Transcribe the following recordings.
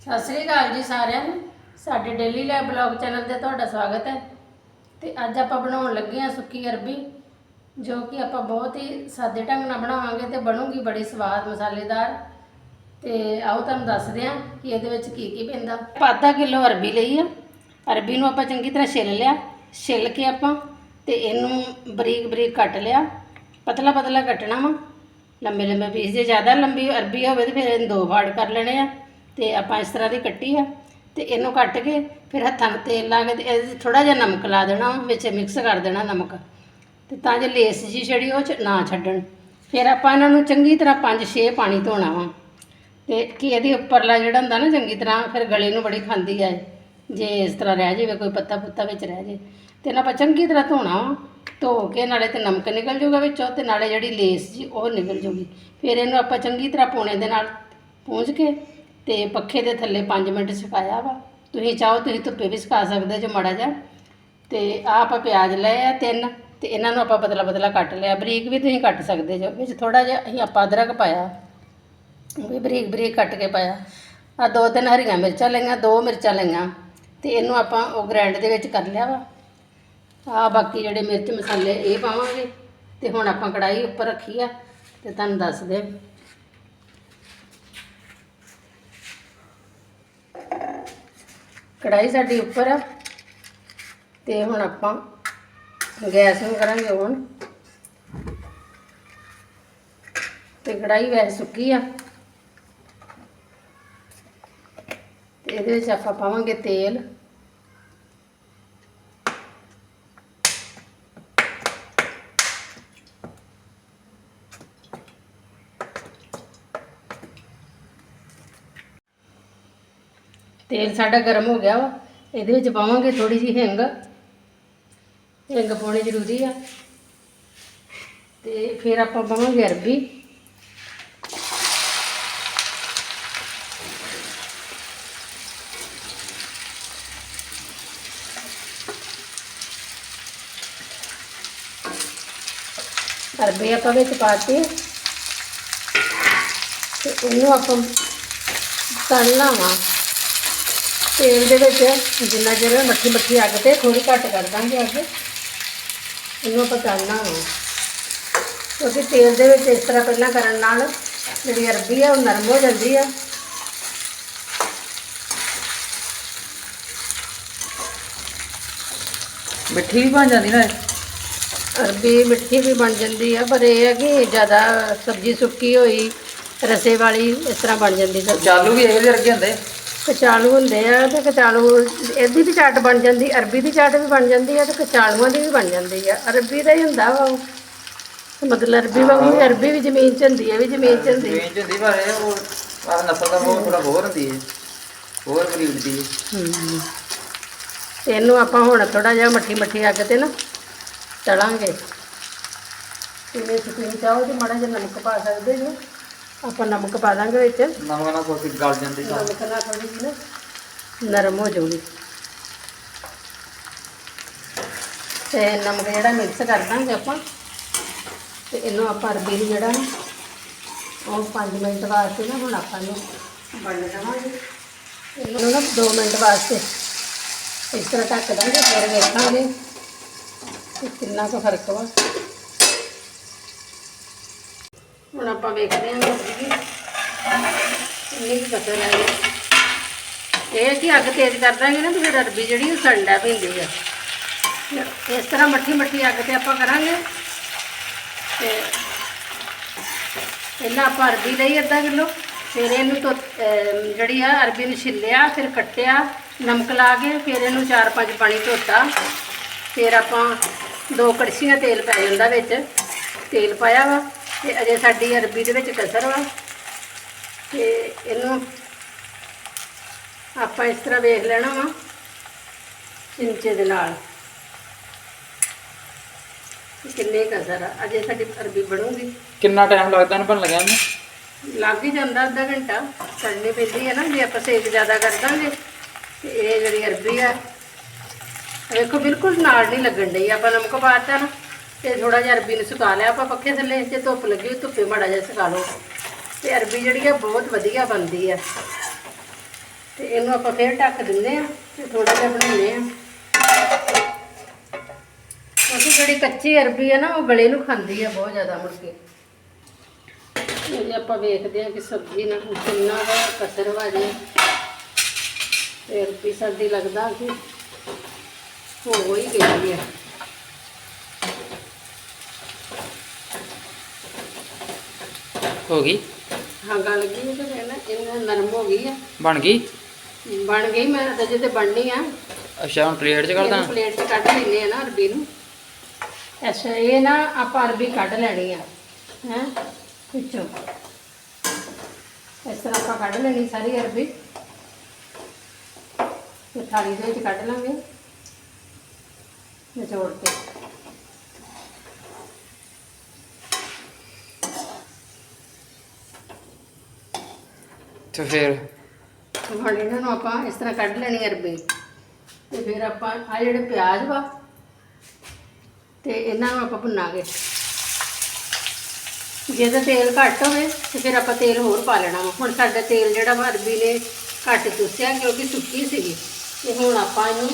ਸਤਿ ਸ੍ਰੀ ਅਕਾਲ ਜੀ ਸਾਰਿਆਂ ਨੂੰ। ਸਾਡੇ ਡੇਲੀ ਲਾਈਵ ਬਲੌਗ ਚੈਨਲ ਤੇ ਤੁਹਾਡਾ ਸਵਾਗਤ ਹੈ। ਤੇ ਅੱਜ ਆਪਾਂ ਬਣਾਉਣ ਲੱਗੇ ਹਾਂ ਸੁੱਕੀ ਅਰਬੀ, ਜੋ ਕਿ ਆਪਾਂ ਬਹੁਤ ਹੀ ਸਾਦੇ ਢੰਗ ਨਾਲ ਬਣਾਵਾਂਗੇ ਤੇ ਬਣੂਗੀ ਬੜੀ ਸਵਾਦ, ਮਸਾਲੇਦਾਰ। ਤੇ ਆਓ ਤੁਹਾਨੂੰ ਦੱਸਦੇ ਹਾਂ ਕਿ ਇਹਦੇ ਵਿੱਚ ਕੀ ਕੀ ਪੈਂਦਾ। ਆਪਾਂ ਅੱਧਾ ਕਿਲੋ ਅਰਬੀ ਲਈ ਆ। ਅਰਬੀ ਨੂੰ ਆਪਾਂ ਚੰਗੀ ਤਰ੍ਹਾਂ ਛਿੱਲ ਲਿਆ। ਛਿੱਲ ਕੇ ਆਪਾਂ ਤੇ ਇਹਨੂੰ ਬਰੀਕ ਬਰੀਕ ਕੱਟ ਲਿਆ। ਪਤਲਾ ਪਤਲਾ ਕੱਟਣਾ ਵਾ। ਲੰਬੇ ਲੰਬੇ ਪੀਸ ਜੇ ਜ਼ਿਆਦਾ ਲੰਬੀ ਅਰਬੀ ਹੋਵੇ ਤੇ ਫਿਰ ਇਹਨੂੰ ਦੋ ਫਾੜ ਕਰ ਲੈਣੇ ਆ। ਤੇ ਆਪਾਂ ਇਸ ਤਰ੍ਹਾਂ ਦੀ ਕੱਟੀ ਆ ਤੇ ਇਹਨੂੰ ਕੱਟ ਕੇ ਫਿਰ ਹੱਥਾਂ ਨੂੰ ਤੇਲ ਲਾ ਕੇ ਤੇ ਇਹਦੇ 'ਚ ਥੋੜਾ ਜਿਹਾ ਨਮਕ ਲਾ ਦੇਣਾ, ਵਿੱਚ ਮਿਕਸ ਕਰ ਦੇਣਾ ਨਮਕ। ਤੇ ਤਾਂ ਜੇ ਲੇਸ ਜੀ ਛੜੀ ਉਹ 'ਚ ਨਾ ਛੱਡਣ। ਫਿਰ ਆਪਾਂ ਇਹਨਾਂ ਨੂੰ ਚੰਗੀ ਤਰ੍ਹਾਂ 5-6 ਪਾਣੀ ਧੋਣਾ ਵਾ। ਤੇ ਕਿ ਇਹਦੇ ਉੱਪਰਲਾ ਜਿਹੜਾ ਹੁੰਦਾ ਨਾ ਚੰਗੀ ਤਰ੍ਹਾਂ ਫਿਰ ਗਲੇ ਨੂੰ ਬੜੀ ਖਾਂਦੀ ਹੈ ਜੇ ਇਸ ਤਰ੍ਹਾਂ ਰਹਿ ਜਾਵੇ, ਕੋਈ ਪੱਤਾ ਪੁੱਤਾ ਵਿੱਚ ਰਹਿ ਜੇ ਤੇ ਇਹਨਾਂ ਆਪਾਂ ਚੰਗੀ ਤਰ੍ਹਾਂ ਧੋਣਾ ਵਾ। ਧੋ ਕੇ ਨਾਲੇ ਤੇ ਨਮਕ ਨਿਕਲ ਜਾਊਗਾ ਵਿੱਚੋਂ ਤੇ ਨਾਲੇ ਜਿਹੜੀ ਲੇਸ ਜੀ ਉਹ ਨਿਕਲ ਜਾਊਗੀ ਫਿਰ ਇਹਨੂੰ ਆਪਾਂ ਚੰਗੀ ਤਰ੍ਹਾਂ ਪੋਣੇ ਦੇ ਨਾਲ ਪੂੰਝ ਕੇ ਤੇ ਪੱਖੇ ਦੇ ਥੱਲੇ 5 ਮਿੰਟ ਸੁਕਾਇਆ ਵਾ। ਤੁਸੀਂ ਚਾਹੋ ਤੁਸੀਂ ਧੁੱਪੇ ਵੀ ਸੁਕਾ ਸਕਦੇ ਜੋ ਮੜਾ ਜਾ ਤੇ ਆਹ ਆਪਾਂ ਪਿਆਜ਼ ਲਏ ਆ ਤਿੰਨ ਤੇ ਇਹਨਾਂ ਨੂੰ ਆਪਾਂ ਪਤਲਾ ਪਤਲਾ ਕੱਟ ਲਿਆ। ਬਰੀਕ ਵੀ ਤੁਸੀਂ ਕੱਟ ਸਕਦੇ ਜੋ। ਵਿੱਚ ਥੋੜਾ ਜਿਹਾ ਅਸੀਂ ਆਪਾਂ ਅਦਰਕ ਪਾਇਆ। ਵੀ ਬਰੀਕ ਬਰੀਕ ਕੱਟ ਕੇ ਪਾਇਆ। ਆ ਦੋ ਤਿੰਨ ਹਰੀਆਂ ਮਿਰਚਾਂ ਲਈਆਂ, ਦੋ ਮਿਰਚਾਂ ਲਈਆਂ। ਤੇ ਇਹਨੂੰ ਆਪਾਂ ਉਹ ਗ੍ਰਾਈਂਡ ਦੇ ਵਿੱਚ ਕਰ ਲਿਆ ਵਾ। ਆ ਬਾਕੀ ਜਿਹੜੇ ਮਿਰਚ ਮਸਾਲੇ ਇਹ ਪਾਵਾਂਗੇ। ਤੇ ਹੁਣ ਆਪਾਂ ਕੜਾਈ ਉੱਪਰ ਰੱਖੀ ਆ। ਤੇ ਤੁਹਾਨੂੰ ਦੱਸਦੇ ਹਾਂ। ਕੜਾਈ ਸਾਡੀ ਉੱਪਰ ਆ। ਤੇ ਹੁਣ ਆਪਾਂ ਗੈਸ ਨੂੰ ਕਰਾਂਗੇ ਹੁਣ ਤੇ ਕੜਾਈ ਵੈਸੇ ਸੁੱਕੀ ਆ। ਤੇ ਇਹਦੇ ਵਿੱਚ ਆਪਾਂ ਪਾਵਾਂਗੇ ਤੇਲ। ਤੇਲ ਸਾਡਾ ਗਰਮ ਹੋ ਗਿਆ ਵਾ, ਇਹਦੇ ਵਿੱਚ ਪਾਵਾਂਗੇ ਥੋੜੀ ਜਿਹੀ ਹਿੰਗ। ਹਿੰਗ ਪਾਉਣੀ ਜ਼ਰੂਰੀ ਆ। ਤੇ ਫਿਰ ਆਪਾਂ ਪਾਵਾਂਗੇ ਅਰਬੀ। ਅਰਬੀ ਆਪਾਂ ਵਿੱਚ ਪਾਤੀ ਹੈ ਤੇ ਇਹਨੂੰ ਆਪਾਂ ਤਲਣਾ ਵਾ ਤੇਲ ਦੇ ਵਿੱਚ ਜਿੰਨਾ ਚਿਰ ਮੱਠੀ ਮੱਠੀ ਅੱਗ ਤੇ ਥੋੜੀ ਘੱਟ ਕਰ ਦਾਂਗੇ ਅੱਗ ਇਹਨੂੰ ਆਪਾਂ ਤਲਣਾ ਵਾ ਕਿਉਂਕਿ ਤੇਲ ਦੇ ਵਿੱਚ ਇਸ ਤਰ੍ਹਾਂ ਪਹਿਲਾਂ ਕਰਨ ਨਾਲ ਜਿਹੜੀ ਅਰਬੀ ਆ ਉਹ ਨਰਮ ਹੋ ਜਾਂਦੀ ਆ। ਮਿੱਠੀ ਵੀ ਬਣ ਜਾਂਦੀ ਨਾ। ਅਰਬੀ ਮਿੱਠੀ ਵੀ ਬਣ ਜਾਂਦੀ ਆ ਪਰ ਇਹ ਹੈ ਕਿ ਜ਼ਿਆਦਾ ਸਬਜ਼ੀ ਸੁੱਕੀ ਹੋਈ ਰਸੇ ਵਾਲੀ ਇਸ ਤਰ੍ਹਾਂ ਬਣ ਜਾਂਦੀ ਸਬਜ਼ੀ। ਚਾਲੂ ਵੀ ਇਹੋ ਜਿਹੇ ਲੱਗੇ ਹੁੰਦੇ। ਕਚਾਲੂ ਹੁੰਦੇ ਆ ਤੇ ਕਚਾਲੂ ਇਹਦੀ ਵੀ ਚਾਟ ਬਣ ਜਾਂਦੀ ਅਰਬੀ ਦੀ ਚਾਟ ਵੀ ਬਣ ਜਾਂਦੀ ਆ ਤੇ ਕਚਾਲੂਆਂ ਦੀ ਵੀ ਬਣ ਜਾਂਦੀ ਆ। ਅਰਬੀ ਦਾ ਹੀ ਹੁੰਦਾ ਵਾ ਉਹ। ਮਤਲਬ ਅਰਬੀ ਵਾਂਗੂ ਅਰਬੀ ਵੀ ਜ਼ਮੀਨ 'ਚ ਹੁੰਦੀ ਹੈ ਵੀ ਜ਼ਮੀਨ 'ਚ ਹੁੰਦੀ ਹੈ ਰੇਂਜ ਹੁੰਦੀ ਪਰ ਇਹ ਉਹ ਆਹ ਨਸਲ ਦਾ ਬਹੁਤ ਥੋੜਾ ਹੋਰ ਹੁੰਦੀ ਹੈ ਹੋਰ ਗਰੀਬ ਦੀ। ਹੈ ਤੇ ਇਹਨੂੰ ਆਪਾਂ ਹੁਣ ਥੋੜਾ ਜਿਹਾ ਮੱਠੀ ਮੱਠੀ ਅੱਗ ਤੇ ਨਾ ਤਲਾਂਗੇ। ਕਿਵੇਂ ਸੁਣੀ ਚਾਹੋ ਤੇ ਮਾੜਾ ਜਿਹਾ ਨਮਕ ਪਾ ਸਕਦੇ ਜੋ। ਆਪਾਂ ਨਮਕ ਪਾ ਦਾਂਗੇ ਵਿੱਚ। ਨਮਕ ਨਾਲ ਕੋਈ ਗਲ ਜਾਂਦੀ ਤਾਂ। ਨਮਕ ਨਾਲ ਥੋੜੀ ਜਿਹੀ ਨਾ ਨਰਮ ਹੋ ਜਾਊਗੀ। ਤੇ ਨਮਕ ਜਿਹੜਾ ਮਿਕਸ ਕਰ ਦਾਂਗੇ ਆਪਾਂ ਤੇ ਇਹਨੂੰ ਆਪਾਂ ਅਰਬੀ ਨੂੰ ਜਿਹੜਾ ਨਾ ਉਹ 5 ਮਿੰਟ ਵਾਸਤੇ ਨਾ ਹੁਣ ਆਪਾਂ ਨੂੰ ਬਣ ਦੇਵਾਂਗੇ। ਇਹਨੂੰ ਨਾ 2 ਮਿੰਟ ਵਾਸਤੇ ਇਸ ਤਰ੍ਹਾਂ ਢੱਕ ਦਾਂਗੇ ਫਿਰ ਵੇਖਾਂਗੇ ਕਿੰਨਾ ਕੁ ਫ਼ਰਕ ਵਾ। ਹੁਣ ਆਪਾਂ ਵੇਖਦੇ ਹਾਂ ਕਿ ਕਿੰਨੀ ਕੁ ਕਸਰ ਹੈ ਇਹ ਹੈ ਕਿ ਅੱਗ ਤੇਜ਼ ਕਰ ਦਾਂਗੇ ਨਾ ਤੇ ਫਿਰ ਅਰਬੀ ਜਿਹੜੀ ਉਹ ਸੜਨਾ ਪੈਂਦੀ ਆ। ਇਸ ਤਰ੍ਹਾਂ ਮੱਠੀ ਮੱਠੀ ਅੱਗ ਤੇ ਆਪਾਂ ਕਰਾਂਗੇ। ਤੇ ਪਹਿਲਾਂ ਆਪਾਂ ਅਰਬੀ ਲਈ ਅੱਧਾ ਕਿਲੋ। ਫਿਰ ਇਹਨੂੰ ਤੋਂ ਜਿਹੜੀ ਆ ਅਰਬੀ ਨੂੰ ਛਿੱਲਿਆ, ਫਿਰ ਕੱਟਿਆ, ਨਮਕ ਲਾ ਕੇ ਫਿਰ ਇਹਨੂੰ ਚਾਰ ਪੰਜ ਪਾਣੀ ਧੋਤਾ। ਫਿਰ ਆਪਾਂ ਦੋ ਕੜਛੀਆਂ ਤੇਲ ਪੈ ਜਾਂਦਾ ਵਿੱਚ। ਤੇਲ ਪਾਇਆ ਵਾ। ਤੇ ਅਜੇ ਸਾਡੀ ਅਰਬੀ ਦੇ ਵਿੱਚ ਕਸਰ ਵਾ ਤੇ ਇਹਨੂੰ ਆਪਾਂ ਇਸ ਤਰ੍ਹਾਂ ਵੇਖ ਲੈਣਾ ਵਾ ਚਿੰਚੇ ਦੇ ਨਾਲ। ਕਿੰਨੇ ਕਸਰ ਆ। ਅਜੇ ਸਾਡੀ ਅਰਬੀ ਬਣੂਗੀ। ਕਿੰਨਾ ਟਾਈਮ ਲੱਗਦਾ ਇਹਨੂੰ ਬਣ ਲੱਗਿਆ ਇਹਨੂੰ ਲੱਗ ਹੀ ਜਾਂਦਾ ਅੱਧਾ ਘੰਟਾ। ਸੜਨੀ ਪੈਂਦੀ ਹੈ ਨਾ ਜੇ ਆਪਾਂ ਸੇਕ ਜ਼ਿਆਦਾ ਕਰ ਦਾਂਗੇ ਤੇ ਇਹ ਜਿਹੜੀ ਅਰਬੀ ਆ ਵੇਖੋ ਬਿਲਕੁਲ ਨਾਲ ਨਹੀਂ ਲੱਗਣ ਡਈ। ਆਪਾਂ ਨਮਕ ਪਾਤਾ ਨਾ। ਤੇ ਥੋੜਾ ਜਿਹਾ ਅਰਬੀ ਨੂੰ ਸੁਕਾ ਲਿਆ। ਆਪਾਂ ਪੱਖੇ ਥੱਲੇ ਜੇ ਧੁੱਪ ਲੱਗੀ ਹੋਈ, ਧੁੱਪੇ ਮਾੜਾ ਜਿਹਾ ਸੁਕਾ ਲਓ। ਤੇ ਅਰਬੀ ਜਿਹੜੀ ਆ, ਬਹੁਤ ਵਧੀਆ ਬਣਦੀ ਆ। ਤੇ ਇਹਨੂੰ ਆਪਾਂ ਫੇਰ ਢੱਕ ਦਿੰਦੇ ਆ ਤੇ ਥੋੜਾ ਜਿਹਾ ਬਣਾਉਂਦੇ ਆ। ਕਿਉਂਕਿ ਜਿਹੜੀ ਕੱਚੀ ਅਰਬੀ ਆ ਨਾ, ਉਹ ਗਲੇ ਨੂੰ ਖਾਂਦੀ ਆ ਬਹੁਤ ਜ਼ਿਆਦਾ ਮੁੜ ਕੇ। ਆਪਾਂ ਵੇਖਦੇ ਆ ਕਿ ਸਬਜ਼ੀ ਨਾਲ ਕਿੰਨਾ ਦਾ ਕਸਰ ਵਾ ਜੇ। ਤੇ ਅਰਬੀ ਸਾਡੀ ਲੱਗਦਾ ਕਿ ਹੋ ਹੀ ਗਈ ਆ। ਹੋ ਗਈ। ਹਾਂ ਗਲ ਗਈ ਤੇ ਫਿਰ ਨਾ ਇਹਨਾਂ ਨਰਮ ਹੋ ਗਈ ਆ। ਬਣ ਗਈ? ਬਣ ਗਈ ਮੈਂ ਤਾਂ ਜੇ ਬਣਨੀ ਆ। ਅੱਛਾ ਹੁਣ ਪਲੇਟ 'ਚ ਕਰਦਾ ਪਲੇਟ 'ਚ ਕੱਢ ਲੈਨੇ ਆ ਨਾ ਅਰਬੀ ਨੂੰ। ਅੱਛਾ ਇਹ ਨਾ ਆਪਾਂ ਅਰਬੀ ਕੱਢ ਲੈਣੀ ਆ ਹੈ ਵਿੱਚੋਂ। ਇਸ ਤਰ੍ਹਾਂ ਆਪਾਂ ਕੱਢ ਲੈਣੀ ਸਾਰੀ ਅਰਬੀ। ਤੇ ਥਾਲੀ ਦੇ ਵਿੱਚ ਕੱਢ ਲਾਂਗੇ। ਨਿਚੋੜ ਕੇ। ਤੇ ਫਿਰ ਹੁਣ ਇਹਨਾਂ ਨੂੰ ਆਪਾਂ ਇਸ ਤਰ੍ਹਾਂ ਕੱਢ ਲੈਣੀ ਅਰਬੀ ਤੇ ਫਿਰ ਆਪਾਂ ਆ ਜਿਹੜੇ ਪਿਆਜ਼ ਵਾ, ਤੇ ਇਹਨਾਂ ਨੂੰ ਆਪਾਂ ਭੁੰਨਾਂਗੇ ਜੇ ਤਾਂ ਤੇਲ ਘੱਟ ਹੋਵੇ, ਤੇ ਫਿਰ ਆਪਾਂ ਤੇਲ ਹੋਰ ਪਾ ਲੈਣਾ ਵਾ। ਹੁਣ ਸਾਡਾ ਤੇਲ ਜਿਹੜਾ ਵਾ ਅਰਬੀ ਨੇ ਘੱਟ ਚੁੱਸਿਆ, ਕਿਉਂਕਿ ਸੁੱਕੀ ਸੀਗੀ। ਤੇ ਹੁਣ ਆਪਾਂ ਇਹਨੂੰ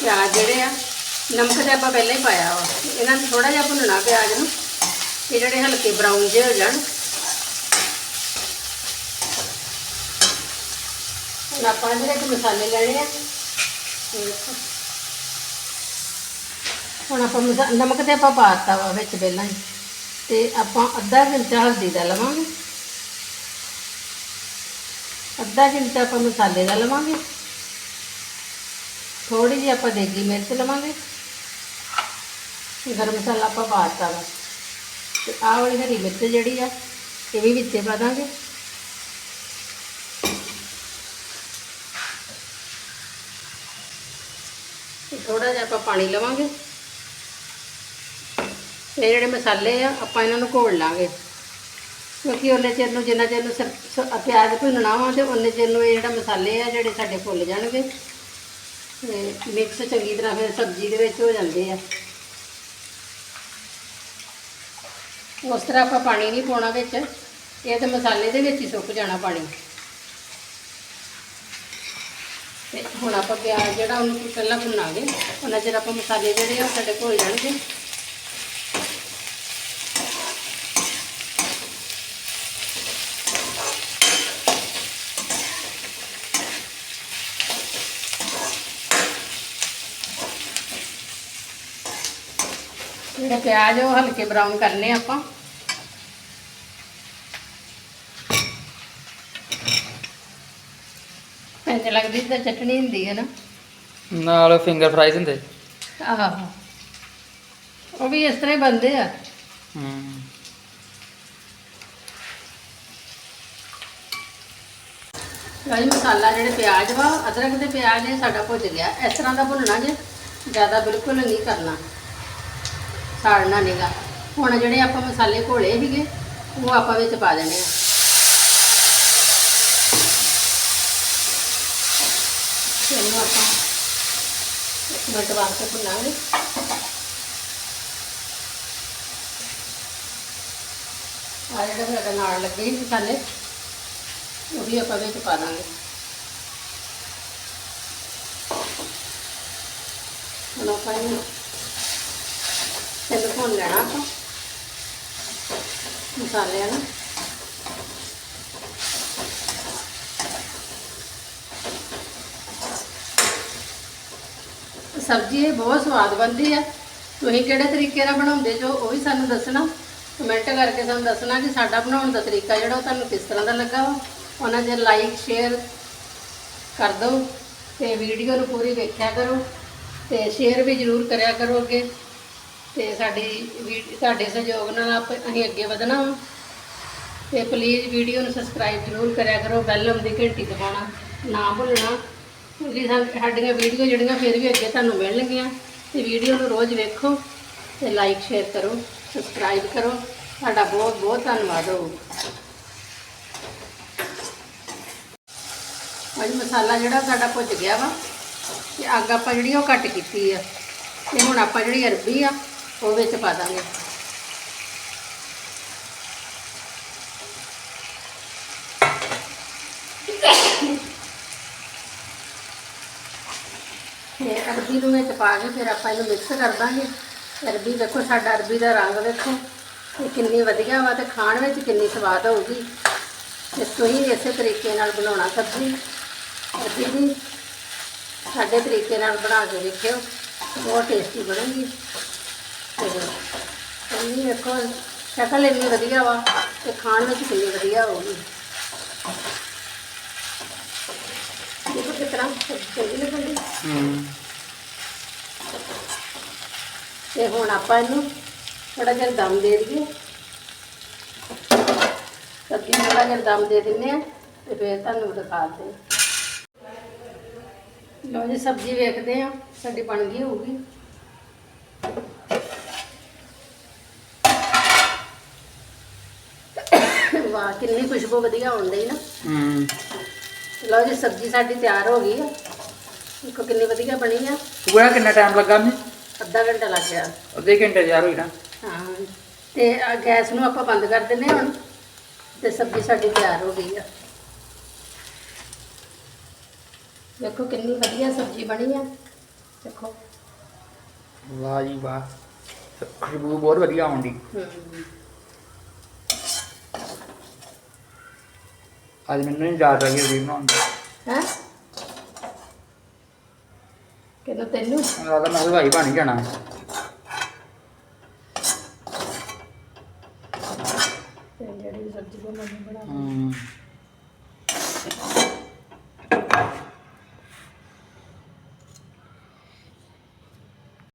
ਪਿਆਜ਼ ਜਿਹੜੇ ਆ ਨਮਕ ਤੇ ਆਪਾਂ ਪਹਿਲਾਂ ਹੀ ਪਾਇਆ ਵਾ। ਇਹਨਾਂ ਨੂੰ ਥੋੜਾ ਜਿਹਾ ਭੁੰਨਣਾ ਪਿਆਜ਼ ਨੂੰ। ਇਹ ਜਿਹੜੇ ਹਲਕੇ ਬਰਾਊਨ ਜਿਹੇ ਹੋ ਜਾਣ। ਹੁਣ ਆਪਾਂ ਜਿਹੜੇ ਕਿ ਮਸਾਲੇ ਲੈਣੇ ਆ। ਹੁਣ ਆਪਾਂ ਮਸਾ- ਨਮਕ ਤੇ ਆਪਾਂ ਪਾਤਾ ਵਾ ਵਿੱਚ ਪਹਿਲਾਂ ਹੀ। ਤੇ ਆਪਾਂ ਅੱਧਾ ਚਮਚਾ ਹਲਦੀ ਦਾ ਲਵਾਂਗੇ। ਅੱਧਾ ਚਮਚਾ ਆਪਾਂ ਮਸਾਲੇ ਦਾ ਲਵਾਂਗੇ। ਥੋੜੀ ਜਿਹੀ ਆਪਾਂ ਦੇਗੀ ਮਿਰਚ ਲਵਾਂਗੇ। ਗਰਮ ਮਸਾਲਾ ਆਪਾਂ ਪਾਤਾ ਵਾ। ਤੇ ਆਹ ਵਾਲੀ ਹਰੀ ਮਿਰਚ ਜਿਹੜੀ ਆ, ਇਹ ਵੀ ਵਿੱਚੇ ਪਾ ਦਾਂਗੇ। ਤੇ ਥੋੜਾ ਜਿਹਾ ਆਪਾਂ ਪਾਣੀ ਲਵਾਂਗੇ। ਇਹ ਜਿਹੜੇ ਮਸਾਲੇ ਆ, ਆਪਾਂ ਇਹਨਾਂ ਨੂੰ ਘੋਲ ਲਾਂਗੇ। ਕਿਉਂਕਿ ਉਹਨੇ ਚਿਰ ਨੂੰ ਜਿੰਨਾ ਚਿਰ ਨੂੰ ਸਰ- ਪਿਆਜ਼ ਭੁੰਨਣਾ ਵਾ ਤੇ ਉਹਨੇ ਚਿਰ ਨੂੰ ਇਹ ਜਿਹੜਾ ਮਸਾਲੇ ਆ ਜਿਹੜੇ ਸਾਡੇ ਫੁੱਲ ਜਾਣਗੇ। ਤੇ ਮਿਕਸ ਚੰਗੀ ਤਰ੍ਹਾਂ ਫਿਰ ਸਬਜ਼ੀ ਦੇ ਵਿੱਚ ਹੋ ਜਾਂਦੇ ਆ। ਉਸ ਤਰ੍ਹਾਂ ਆਪਾਂ ਪਾਣੀ ਨਹੀਂ ਪਾਉਣਾ ਵਿੱਚ, ਇਹ ਤੇ ਮਸਾਲੇ ਦੇ ਵਿੱਚ ਹੀ ਸੁੱਕ ਜਾਣਾ ਪਾਣੀ। ਤੇ ਹੁਣ ਆਪਾਂ ਪਿਆਜ਼ ਜਿਹੜਾ ਉਹਨੂੰ ਪਹਿਲਾਂ ਭੁੰਨਾਂਗੇ, ਉਹਨਾਂ ਚਿਰ ਆਪਾਂ ਮਸਾਲੇ ਜਿਹੜੇ ਆ ਉਹ ਸਾਡੇ ਘੁਲ ਜਾਣਗੇ। ਜਿਹੜੇ ਪਿਆਜ਼ ਉਹ ਹਲਕੇ ਬਰਾਊਨ ਕਰਨੇ ਆਪਾਂ। ਇੰਜ ਲੱਗਦੀ ਤਾਂ ਚਟਣੀ ਹੁੰਦੀ ਹੈ ਨਾ। ਨਾਲ ਫਿੰਗਰ ਫਰਾਈਜ਼ ਹੁੰਦੇ। ਆਹ। ਉਹ ਵੀ ਇਸ ਤਰ੍ਹਾਂ ਹੀ ਬਣਦੇ ਆ। ਹੂੰ ਗਾਈ ਮਸਾਲਾ ਜਿਹੜੇ ਪਿਆਜ਼ ਵਾ ਅਦਰਕ ਦੇ ਪਿਆਜ਼ ਨੇ ਸਾਡਾ ਭੁੱਜ ਗਿਆ। ਇਸ ਤਰ੍ਹਾਂ ਦਾ ਭੁੰਨਣਾ ਜੇ ਜ਼ਿਆਦਾ ਬਿਲਕੁਲ ਨਹੀਂ ਕਰਨਾ। ਸਾੜਨਾ ਨਹੀਂਗਾ ਹੁਣ ਜਿਹੜੇ ਆਪਾਂ ਮਸਾਲੇ ਘੋਲੇ ਸੀਗੇ, ਉਹ ਆਪਾਂ ਵਿੱਚ ਪਾ ਦੇਣੇ ਆ। ਤੇ ਇਹਨੂੰ ਆਪਾਂ ਇੱਕ ਮਿੰਟ ਵਾਸਤੇ ਭੁੰਨਾਂਗੇ। ਆ ਜਿਹੜੇ ਸਾਡੇ ਨਾਲ ਲੱਗੇ ਸੀ ਮਸਾਲੇ, ਉਹ ਵੀ ਆਪਾਂ ਵਿੱਚ ਪਾ ਦਾਂਗੇ। ਹੁਣ ਆਪਾਂ ਇਹਨੂੰ ਭੁੰਨ ਲੈਣਾ ਆਪਾਂ। ਮਸਾਲਿਆਂ ਨੂੰ ਸਬਜ਼ੀ ਇਹ ਬਹੁਤ ਸਵਾਦ ਬਣਦੀ ਆ। ਤੁਸੀਂ ਕਿਹੜੇ ਤਰੀਕੇ ਨਾਲ ਬਣਾਉਂਦੇ ਜੋ ਉਹ ਵੀ ਸਾਨੂੰ ਦੱਸਣਾ। ਕਮੈਂਟ ਕਰਕੇ ਸਾਨੂੰ ਦੱਸਣਾ ਕਿ ਸਾਡਾ ਬਣਾਉਣ ਦਾ ਤਰੀਕਾ ਜਿਹੜਾ ਉਹ ਤੁਹਾਨੂੰ ਕਿਸ ਤਰ੍ਹਾਂ ਦਾ ਲੱਗਾ ਵਾ। ਉਹਨਾਂ ਦੇ ਲਾਈਕ, ਸ਼ੇਅਰ ਕਰ ਦਿਓ ਤੇ ਵੀਡੀਓ ਨੂੰ ਪੂਰੀ ਵੇਖਿਆ ਕਰੋ ਤੇ ਸ਼ੇਅਰ ਵੀ ਜ਼ਰੂਰ ਕਰਿਆ ਕਰੋ ਅੱਗੇ। ਤੇ ਸਾਡੀ ਵੀ- ਤੁਹਾਡੇ ਸਹਿਯੋਗ ਨਾਲ ਆਪ- ਅਸੀਂ ਅੱਗੇ ਵਧਣਾ ਵਾ। ਤੇ ਪਲੀਜ਼ ਵੀਡੀਓ ਨੂੰ ਸਬਸਕ੍ਰਾਈਬ ਜ਼ਰੂਰ ਕਰਿਆ ਕਰੋ ਬੈਲ ਦੀ ਘੰਟੀ ਦਬਾਉਣਾ ਨਾ ਭੁੱਲਣਾ। ਕਿਉਂਕਿ ਸਾਡੀਆਂ ਵੀਡੀਓ ਜਿਹੜੀਆਂ ਫਿਰ ਵੀ ਅੱਗੇ ਤੁਹਾਨੂੰ ਮਿਲਣਗੀਆਂ। ਤੇ ਵੀਡੀਓ ਨੂੰ ਰੋਜ਼ ਵੇਖੋ ਤੇ ਲਾਈਕ ਸ਼ੇਅਰ ਕਰੋ ਸਬਸਕ੍ਰਾਈਬ ਕਰੋ। ਤੁਹਾਡਾ ਬਹੁਤ ਬਹੁਤ ਧੰਨਵਾਦ ਹੋਊਗਾ ਅੱਜ ਮਸਾਲਾ ਜਿਹੜਾ ਸਾਡਾ ਭੁੱਜ ਗਿਆ ਵਾ, ਤੇ ਅੱਗ ਆਪਾਂ ਜਿਹੜੀ ਉਹ ਘੱਟ ਕੀਤੀ ਆ। ਤੇ ਹੁਣ ਆਪਾਂ ਜਿਹੜੀ ਅਰਬੀ ਆ ਉਹ ਵਿੱਚ ਪਾ ਦਾਂਗੇ। ਤੇ ਅਰਬੀ ਨੂੰ ਵਿੱਚ ਪਾ ਕੇ ਫਿਰ ਆਪਾਂ ਇਹਨੂੰ ਮਿਕਸ ਕਰ ਦਾਂਗੇ। ਅਰਬੀ ਦੇਖੋ ਸਾਡਾ ਅਰਬੀ ਦਾ ਰੰਗ ਦੇਖੋ ਇਹ ਕਿੰਨੀ ਵਧੀਆ ਵਾ ਤੇ ਖਾਣ ਵਿੱਚ ਕਿੰਨੀ ਸਵਾਦ ਹੋਊਗੀ। ਤੇ ਤੁਸੀਂ ਇਸੇ ਤਰੀਕੇ ਨਾਲ ਬਣਾਉਣਾ ਸਬਜ਼ੀ। ਅਰਬੀ ਦੀ ਸਾਡੇ ਤਰੀਕੇ ਨਾਲ ਬਣਾ ਕੇ ਦੇਖਿਓ ਬਹੁਤ ਟੇਸਟੀ ਬਣੇਗੀ। ਇੰਨੀ ਵੇਖੋ ਸ਼ਕਲ ਇੰਨੀ ਵਧੀਆ ਵਾ ਤੇ ਖਾਣ ਵਿੱਚ ਕਿੰਨੀ ਵਧੀਆ ਹੋਊਗੀ ਦੇਖੋ ਕਿਸ ਤਰ੍ਹਾਂ ਸਬਜ਼ੀ ਲੱਗਦੀ ਹੂੰ। ਤੇ ਹੁਣ ਆਪਾਂ ਇਹਨੂੰ ਥੋੜਾ ਜਿਹਾ ਦਮ ਦੇ ਦਈਏ। ਸਬਜ਼ੀ ਨੂੰ ਥੋੜਾ ਜਿਹਾ ਦਮ ਦੇ ਦਿੰਨੇ ਆ ਤੇ ਫਿਰ ਤੁਹਾਨੂੰ ਦਿਖਾਉਂਦੇ ਲਓ ਜੀ ਸਬਜ਼ੀ ਵੇਖਦੇ ਆ ਸਾਡੀ ਬਣ ਗਈ ਹੋਊਗੀ। ਵਾਹ ਕਿੰਨੀ ਖੁਸ਼ਬੂ ਵਧੀਆ ਆਉਣ ਡਈ ਨਾ। ਹੂੰ। ਲਓ ਜੀ ਸਬਜ਼ੀ ਸਾਡੀ ਤਿਆਰ ਹੋ ਗਈ ਆ। ਦੇਖੋ ਕਿੰਨੀ ਵਧੀਆ ਬਣੀ ਆ। ਪੂਰਾ ਕਿੰਨਾ ਟਾਈਮ ਲੱਗਾ ਮੈਂ ਅੱਧਾ ਘੰਟਾ ਲੱਗ ਗਿਆ। ਅੱਧੇ ਘੰਟੇ ਤਿਆਰ ਹੋਈ ਨਾ। ਹਾਂ। ਤੇ ਆਹ ਗੈਸ ਨੂੰ ਆਪਾਂ ਬੰਦ ਕਰ ਦਿੰਨੇ ਹੁਣ ਤੇ ਸਬਜ਼ੀ ਸਾਡੀ ਤਿਆਰ ਹੋ ਗਈ ਆ। ਦੇਖੋ ਕਿੰਨੀ ਵਧੀਆ ਸਬਜ਼ੀ ਬਣੀ ਆ। ਦੇਖੋ। ਵਾਹ ਜੀ ਵਾਹ। ਖੁਸ਼ਬੂ ਬਹੁਤ ਵਧੀਆ ਆਉਂਦੀ ਹਮ, ਅੱਜ ਮੈਨੂੰ ਨਹੀਂ ਯਾਦ ਰਹੀ ਵੀ ਬਣਾਉਣ ਦੀ। ਹੈਂ? ਕਿਹਨੂੰ ਤੈਨੂੰ? ਮੈਨੂੰ ਲੱਗਦਾ ਮੈਂ ਹਲਵਾਈ ਬਣ ਹੀ ਜਾਣਾ।